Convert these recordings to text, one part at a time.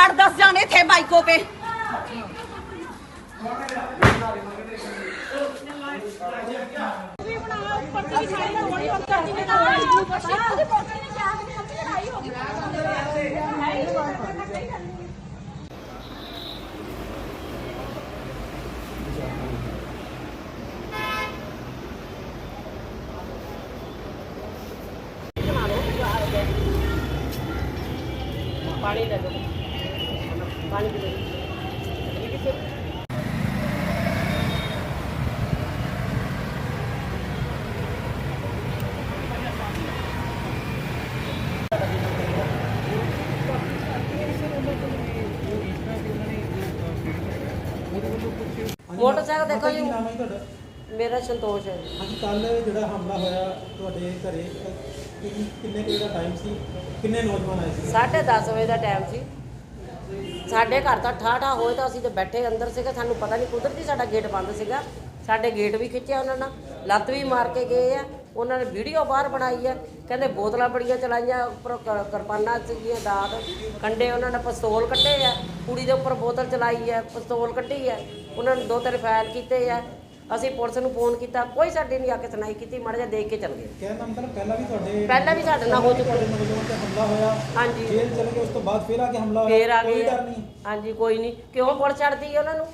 आठ दस जाने थे बाइकों पे पानी ले लो ਪੀ ਲਓ ਮੋਟਰਸਾਈਕਲ ਦੇਖੋ ਜੀ। ਮੇਰਾ ਸੰਤੋਸ਼ ਹੈ। ਜੀ। ਹਾਂਜੀ ਕੱਲ ਜਿਹੜਾ ਹਮਲਾ ਹੋਇਆ ਤੁਹਾਡੇ ਘਰੇ ਕਿੰਨੇ ਕੁ ਦਾ ਟਾਈਮ ਸੀ? ਕਿੰਨੇ ਨੌਜਵਾਨ ਆਏ ਸੀ? ਸਾਢੇ 10 ਵਜੇ ਦਾ ਟਾਈਮ ਸੀ। ਸਾਡੇ ਘਰ ਤਾਂ ਠਾਠਾ ਹੋਏ ਤਾਂ ਅਸੀਂ ਤੇ ਬੈਠੇ ਅੰਦਰ ਸੀਗੇ, ਸਾਨੂੰ ਪਤਾ ਨਹੀਂ ਕੁਦਰਤੀ ਸਾਡਾ ਗੇਟ ਬੰਦ ਸੀਗਾ। ਸਾਡੇ ਗੇਟ ਵੀ ਖਿੱਚਿਆ ਉਹਨਾਂ ਨਾਲ ਲੱਤ ਵੀ ਮਾਰ ਕੇ ਗਏ ਆ। ਉਹਨਾਂ ਨੇ ਵੀਡੀਓ ਬਾਹਰ ਬਣਾਈ ਆ, ਕਹਿੰਦੇ ਬੋਤਲਾਂ ਬੜੀਆਂ ਚਲਾਈਆਂ, ਉੱਪਰ ਕਿਰਪਾਨਾਂ ਸੀਗੀਆਂ, ਦਾਤ, ਕੰਡੇ ਉਹਨਾਂ ਨੇ ਪਿਸਤੌਲ ਕੱਢੇ ਆ, ਕੁੜੀ ਦੇ ਉੱਪਰ ਬੋਤਲ ਚਲਾਈ ਆ, ਪਿਸਤੌਲ ਕੱਢੀ ਆ। ਉਹਨਾਂ ਨੇ ਦੋ ਤਿੰਨ ਫਾਇਲ ਕੀਤੇ ਆ। ਅਸੀਂ ਪੁਲਿਸ ਨੂੰ ਫੋਨ ਕੀਤਾ ਕੋਈ ਸਾਡੀ ਨਹੀਂ ਆ ਕੇ ਸੁਣਾਈ ਕੀਤੀ ਮਾੜਾ ਜਿਹਾ ਦੇਖ ਕੇ ਚਲ ਗਏ। ਕਹਿਣ ਦਾ ਮਤਲਬ ਪਹਿਲਾਂ ਵੀ ਤੁਹਾਡੇ ਪਹਿਲਾਂ ਵੀ ਸਾਡੇ ਨਾਲ ਹੋ ਚੁੱਕਾ। ਤੁਹਾਡੇ ਨੌਜਵਾਨ ਤੇ ਹਮਲਾ ਹੋਇਆ ਹਾਂਜੀ। ਜੇਲ੍ਹ ਚਲੇ ਗਏ ਉਸ ਤੋਂ ਬਾਅਦ ਫਿਰ ਆ ਕੇ ਹਮਲਾ ਹੋਇਆ ਫੇਰ ਆ ਕੋਈ ਡਰ ਨਹੀਂ? ਹਾਂਜੀ ਕੋਈ ਨਹੀਂ। ਕਿਉਂ ਪੁਲਿਸ ਚੜਦੀ ਹੈ ਉਹਨਾਂ ਨੂੰ?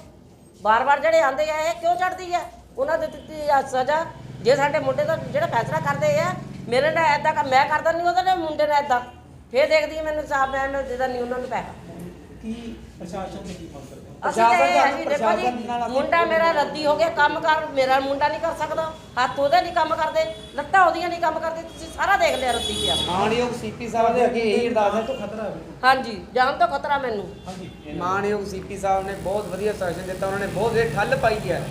ਬਾਰ-ਬਾਰ ਜਿਹੜੇ ਆਂਦੇ ਆ ਇਹ ਕਿਉਂ ਚੜਦੀ ਹੈ? ਉਹਨਾਂ ਦੇ ਦਿੱਤੀ ਆ ਸਜ਼ਾ। ਜੇ ਸਾਡੇ ਮੁੰਡੇ ਦਾ ਜਿਹੜਾ ਫੈਸਲਾ ਕਰਦੇ ਆ ਮੇਰੇ ਨਾਲ ਐਦਾਂ ਮੈਂ ਕਰਦਾ ਨਹੀਂ ਉਹਦੇ ਨਾਲ ਮੁੰਡੇ ਨਾਲ ਐਦਾਂ ਫੇਰ ਦੇਖਦੀ ਮੈਨੂੰ ਸਾਹਬ ਮੈਂ ਜਿਹਦਾ ਨਹੀਂ ਉਹਨਾਂ ਨੂੰ ਪੈਸਾ। ਕੀ ਪ੍ਰਸ਼ਾਸਨ ਨੇ ਕੀ ਕੰਮ ਕਰਦੇ ਅਸੀਂ ਤਾਂ ਇਹ ਹੈ ਜੀ ਦੇਖੋ ਜੀ ਮੁੰਡਾ ਮੇਰਾ ਰੱਦੀ ਹੋ ਗਿਆ ਕੰਮ ਕਰ ਮੇਰਾ ਮੁੰਡਾ ਨਹੀਂ ਕਰ ਸਕਦਾ ਹੱਥ ਉਹਦੇ ਨਹੀਂ ਕੰਮ ਕਰਦੇ ਲੱਤਾਂ ਉਹਦੀਆਂ ਨਹੀਂ ਕੰਮ ਕਰਦੇ ਤੁਸੀਂ ਸਾਰਾ ਦੇਖ ਲਿਆ ਰੱਦੀ ਪਿਆ। ਮਾਣਯੋਗ ਸੀਪੀ ਸਾਹਿਬ ਦੇ ਅੱਗੇ ਇਹੀ ਅਰਦਾਸ ਹੈ। ਤੋਂ ਖਤਰਾ ਹੈ। ਬਿਲਕੁਲ। ਹਾਂਜੀ ਜਾਨ ਤੋਂ ਖਤਰਾ ਮੈਨੂੰ। ਹਾਂਜੀ। ਮਾਣਯੋਗ ਸੀਪੀ ਸਾਹਿਬ ਨੇ ਬਹੁਤ ਵਧੀਆ ਸੈਸ਼ਨ ਦਿੱਤਾ ਉਹਨਾਂ ਨੇ ਬਹੁਤ ਵਧੀਆ ਠੱਲ ਪਾਈ ਹੈ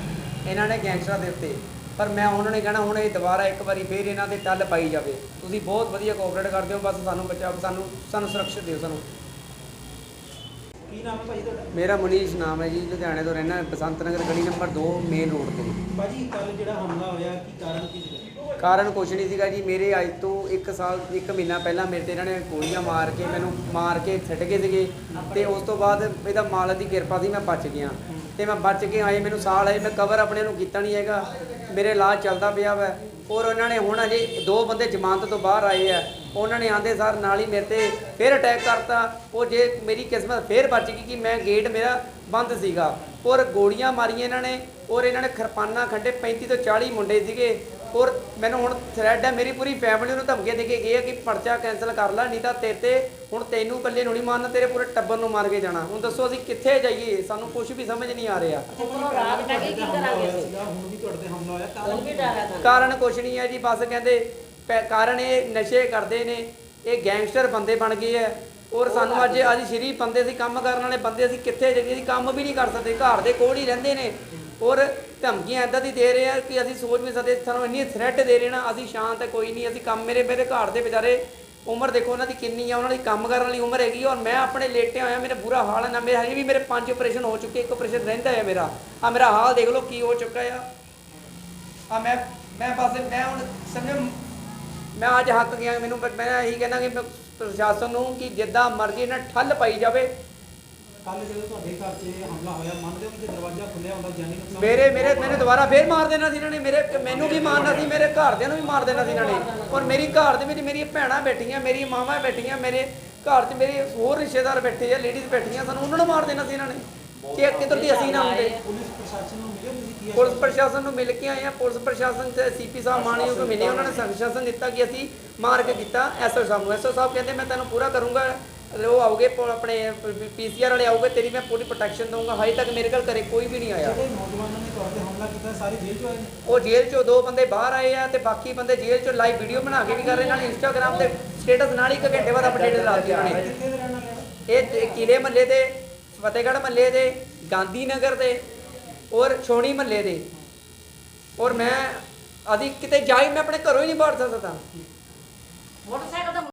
ਇਹਨਾਂ ਨੇ ਗੈਂਗਸਟਰਾਂ ਦੇ ਉੱਤੇ। ਪਰ ਮੈਂ ਉਹਨਾਂ ਨੇ ਕਹਿਣਾ ਹੁਣ ਇਹ ਦੁਬਾਰਾ ਇੱਕ ਵਾਰੀ ਫੇਰ ਇਹਨਾਂ ਤੇ ਠੱਲ ਪਾਈ ਜਾਵੇ। ਤੁਸੀਂ ਬਹੁਤ ਵਧੀਆ ਕੋਆਪਰੇਟ ਕਰਦੇ ਹੋ ਬਸ ਸਾਨੂੰ ਬਚਾਓ ਸਾਨੂੰ ਸਾਨੂੰ ਸੁਰੱਖਿਅਤ ਦਿਓ ਸਾਨੂੰ। ਨਾਮ ਹੈ ਭਾਈ ਤੁਹਾਡਾ? ਮੇਰਾ ਮਨੀਸ਼ ਨਾਮ ਹੈ ਜੀ ਲੁਧਿਆਣੇ ਤੋਂ ਰਹਿਣਾ ਬਸੰਤ ਨਗਰ ਗਲੀ ਨੰਬਰ 2 ਮੇਨ ਰੋਡ ਤੇ। ਭਾਜੀ ਕੱਲ ਜਿਹੜਾ ਹਮਲਾ ਹੋਇਆ ਕੀ ਕਾਰਨ ਕੀ ਸੀਗਾ? ਕਾਰਨ ਕੁਛ ਨਹੀਂ ਸੀਗਾ ਜੀ ਮੇਰੇ ਅੱਜ ਤੋਂ 1 ਸਾਲ 1 ਮਹੀਨਾ ਪਹਿਲਾਂ ਮੇਰੇ ਤੇ ਇਹਨਾਂ ਨੇ ਗੋਲੀਆਂ ਮਾਰ ਕੇ ਮੈਨੂੰ ਮਾਰ ਕੇ ਛੱਡ ਗਏ ਸੀਗੇ। ਤੇ ਉਸ ਤੋਂ ਬਾਅਦ ਇਹਦਾ ਮਾਲਕ ਦੀ ਕਿਰਪਾ ਸੀ ਮੈਂ ਬਚ ਗਿਆ। ਤੇ ਮੈਂ ਬਚ ਕੇ ਆਏ ਮੈਨੂੰ ਸਾਲ ਆਏ ਮੈਂ ਕਵਰ ਆਪਣੇ ਨੂੰ ਕੀਤਾ ਨਹੀਂ ਹੈਗਾ। ਮੇਰੇ ਇਲਾਜ ਚੱਲਦਾ ਪਿਆ ਵਾ। ਔਰ ਉਹਨਾਂ ਨੇ ਹੁਣ ਅਜੇ ਦੋ ਬੰਦੇ ਜ਼ਮਾਨਤ ਤੋਂ ਬਾਹਰ ਆਏ ਆ। ਉਹਨਾਂ ਨੇ ਆਂਦੇ ਸਾਰ ਨਾਲ ਹੀ ਮੇਰੇ ਤੇ ਫਿਰ ਅਟੈਕ ਕਰਤਾ। ਉਹ ਜੇ ਮੇਰੀ ਕਿਸਮਤ ਫਿਰ ਬਚ ਗਈ ਕਿ ਮੈਂ ਗੇਟ ਮੇਰਾ ਬੰਦ ਸੀਗਾ। ਔਰ ਗੋਲੀਆਂ ਮਾਰੀਆਂ ਇਹਨਾਂ ਨੇ ਔਰ ਇਹਨਾਂ ਨੇ ਖਰਪਾਨਾ ਖੰਡੇ 35 ਤੋਂ 40 ਮੁੰਡੇ ਸੀਗੇ। ਔਰ ਮੈਨੂੰ ਹੁਣ ਥ੍ਰੈਡ ਹੈ ਮੇਰੀ ਪੂਰੀ ਫੈਮਿਲੀ ਨੂੰ ਧਮਕੀਆਂ ਦੇ ਕੇ ਗਏ ਆ ਕਿ ਪਰਚਾ ਕੈਨਸਲ ਕਰ ਲੈ ਨਹੀਂ ਤਾਂ ਤੇਰੇ ਤੇ ਹੁਣ ਤੈਨੂੰ ਇਕੱਲੇ ਨੂੰ ਨਹੀਂ ਮਾਰਨਾ ਤੇਰੇ ਪੂਰੇ ਟੱਬਰ ਨੂੰ ਮਾਰ ਕੇ ਜਾਣਾ। ਹੁਣ ਦੱਸੋ ਅਸੀਂ ਕਿੱਥੇ ਜਾਈਏ? ਸਾਨੂੰ ਕੁਝ ਵੀ ਸਮਝ ਨਹੀਂ ਆ ਰਿਹਾ। ਉੱਪਰੋਂ ਰਾਤ ਪੈ ਗਈ ਕੀ ਕਰਾਂਗੇ ਅਸੀਂ? ਸੀਗਾ ਹੁਣ ਵੀ ਤੁਹਾਡੇ ਤੇ ਹਮਲਾ ਹੋਇਆ ਕਾਰਨ ਕੁਛ ਨਹੀਂ ਹੈ ਜੀ ਬਸ ਕਹਿੰਦੇ ਕਾਰਨ ਇਹ ਨਸ਼ੇ ਕਰਦੇ ਨੇ ਇਹ ਗੈਂਗਸਟਰ ਬੰਦੇ ਬਣ ਗਏ ਐ ਔਰ ਸਾਨੂੰ ਅੱਜ ਅੱਜ ਸ਼ਰੀ ਬੰਦੇ ਸੀ ਕੰਮ ਕਰਨ ਵਾਲੇ ਬੰਦੇ ਅਸੀਂ ਕਿੱਥੇ ਜਾਈਏ ਕੰਮ ਵੀ ਨਹੀਂ ਕਰ ਸਕਦੇ ਘਰ ਦੇ ਕੋਲ ਹੀ ਰਹਿੰਦੇ ਨੇ। ਔਰ ਧਮਕੀਆਂ ਐਦਾਂ ਦੀ ਦੇ ਰਹੇ ਆ ਕਿ ਅਸੀਂ ਸੋਚ ਵੀ ਸਕਦੇ ਸਾਨੂੰ ਇੰਨੀ ਥ੍ਰੈਟ ਦੇ ਰਹੇ ਨਾ ਅਸੀਂ ਸ਼ਾਂਤ ਹੈ ਕੋਈ ਨਹੀਂ ਅਸੀਂ ਕੰਮ ਮੇਰੇ ਮੇਰੇ ਘਰ ਦੇ ਵਿਚਾਰੇ ਉਮਰ ਦੇਖੋ ਉਹਨਾਂ ਦੀ ਕਿੰਨੀ ਆ ਉਹਨਾਂ ਦੀ ਕੰਮ ਕਰਨ ਵਾਲੀ ਉਮਰ ਹੈਗੀ ਔਰ ਮੈਂ ਆਪਣੇ ਲੇਟੇ ਹੋਇਆ ਮੇਰਾ ਬੁਰਾ ਹਾਲ ਹੈ ਨਾ ਮੇਰੇ ਹਜੇ ਵੀ ਮੇਰੇ ਪੰਜ ਆਪਰੇਸ਼ਨ ਹੋ ਚੁੱਕੇ ਇੱਕ ਆਪਰੇਸ਼ਨ ਰਹਿੰਦਾ ਹੈ ਮੇਰਾ। ਆ ਮੇਰਾ ਹਾਲ ਦੇਖ ਲਓ ਕੀ ਹੋ ਚੁੱਕਾ ਆ। ਆ ਮੈਂ ਮੈਂ ਬਸ ਮੈਂ ਹੁਣ ਸਮਝੋ ਮੈਂ ਅੱਜ ਹੱਕ ਗਿਆ ਮੈਨੂੰ ਪਰ ਮੈਂ ਇਹੀ ਕਹਿੰਦਾ ਕਿ ਪ੍ਰਸ਼ਾਸਨ ਨੂੰ ਕਿ ਜਿੱਦਾਂ ਮਰਜ਼ੀ ਇਹਨਾਂ ਠੱਲ ਪਾਈ ਜਾਵੇ। ਕੱਲ ਜਦੋਂ ਤੁਹਾਡੇ ਘਰ ਇਹ ਹਮਲਾ ਹੋਇਆ ਮੰਨਦੇ ਹੋ ਕਿ ਦਰਵਾਜ਼ਾ ਖੁੱਲਿਆ ਹੁੰਦਾ ਜਾਨੀ ਨੁਕਸਾਨ ਮੇਰੇ ਮੇਰੇ ਮੈਨੂੰ ਦੁਬਾਰਾ ਫੇਰ ਮਾਰ ਦੇਣਾ ਸੀ ਇਹਨਾਂ ਨੇ ਮੇਰੇ ਮੈਨੂੰ ਵੀ ਮਾਰਨਾ ਸੀ ਮੇਰੇ ਘਰਦਿਆਂ ਨੂੰ ਵੀ ਮਾਰ ਦੇਣਾ ਸੀ ਇਹਨਾਂ ਨੇ। ਔਰ ਮੇਰੀ ਘਰ ਦੇ ਵਿੱਚ ਮੇਰੀਆਂ ਭੈਣਾਂ ਬੈਠੀਆਂ ਮੇਰੀ ਮਾਵਾਂ ਬੈਠੀਆਂ ਮੇਰੇ ਘਰ 'ਚ ਮੇਰੇ ਹੋਰ ਰਿਸ਼ਤੇਦਾਰ ਬੈਠੇ ਆ ਲੇਡੀਜ਼ ਬੈਠੀਆਂ ਸਾਨੂੰ ਉਹਨਾਂ ਨੂੰ ਮਾਰ ਦੇਣਾ ਸੀ ਇਹਨਾਂ ਨੇ। ਕਿ ਕਿੱਧਰ ਦੀ ਅਸੀਂ ਨਾ ਹੁੰਦੇ? ਪੁਲਿਸ ਪ੍ਰਸ਼ਾਸਨ ਨੂੰ ਮਿਲੇ ਤੁਸੀਂ ਕੀ ਪੁਲਿਸ ਪ੍ਰਸ਼ਾਸਨ ਨੂੰ ਮਿਲ ਕੇ ਆਏ ਆ। ਪੁਲਿਸ ਪ੍ਰਸ਼ਾਸਨ ਤੇ ਸੀਪੀ ਸਾਹਿਬ ਮਾਣਯੋਗ ਨੂੰ ਮਿਲੇ ਉਹਨਾਂ ਨੇ ਸੰਸ਼ਾਸਨ ਦਿੱਤਾ ਕਿ ਅਸੀਂ ਮਾਰ ਕੇ ਕੀਤਾ ਐਸਓ ਸਾਹਿਬ ਨੂੰ। ਐਸਓ ਸਾਹਿਬ ਕਹਿੰਦੇ ਮੈਂ ਤੈਨੂੰ ਪੂਰਾ ਕਰੂੰਗਾ। ਉਹ ਆਉਗੇ ਆਪਣੇ ਪੀਸੀਆਰ ਵਾਲੇ ਆਉਗੇ ਤੇਰੀ ਮੈਂ ਪੂਰੀ ਪ੍ਰੋਟੈਕਸ਼ਨ ਦਊਂਗਾ। ਹਜੇ ਤੱਕ ਮੇਰੇ ਕੋਲ ਘਰੇ ਕੋਈ ਵੀ ਨਹੀਂ ਆਇਆ। ਜਿਹੜੇ ਨੌਜਵਾਨਾਂ ਨੇ ਤੁਹਾਡੇ ਹਮਲਾ ਕੀਤਾ ਸਾਰੇ ਜੇਲ੍ਹ 'ਚ ਆਏ ਨੇ? ਉਹ ਜੇਲ੍ਹ ਚੋਂ ਦੋ ਬੰਦੇ ਬਾਹਰ ਆਏ ਆ ਤੇ ਬਾਕੀ ਬੰਦੇ ਜੇਲ੍ਹ ਚੋਂ ਲਾਈਵ ਵੀਡੀਓ ਬਣਾ ਕੇ ਵੀ ਕਰ ਰਹੇ ਨਾਲ ਇੰਸਟਾਗ੍ਰam ਤੇ ਸਟੇਟਸ ਨਾਲ ਹੀ ਇੱਕ ਘੰਟੇ ਬਾਅਦ ਅਪਡੇਟ ਲਾ ਦਿੱਤੀ ਉਹਨਾਂ ਨੇ। ਕਿੱਥੇ ਦੇ ਰਹਿਣ ਵਾਲੇ ਨੇ ਇਹ ਕਿਲੇ ਮੱਲੇ ਦੇ ਫਤਿਹਗੜ੍ਹ ਮਹੱਲੇ ਦੇ ਗਾਂਧੀ ਨਗਰ ਦੇ ਔਰ ਛੋਣੀ ਮਹੱਲੇ ਦੇ। ਔਰ ਮੈਂ ਅਦੀ ਕਿਤੇ ਜਾਈ ਮੈਂ ਆਪਣੇ ਘਰੋਂ ਹੀ ਨਹੀਂ ਬਾਹਰ ਸਕਦਾ। ਮੋਟਰਸਾਈਕਲ ਦਾ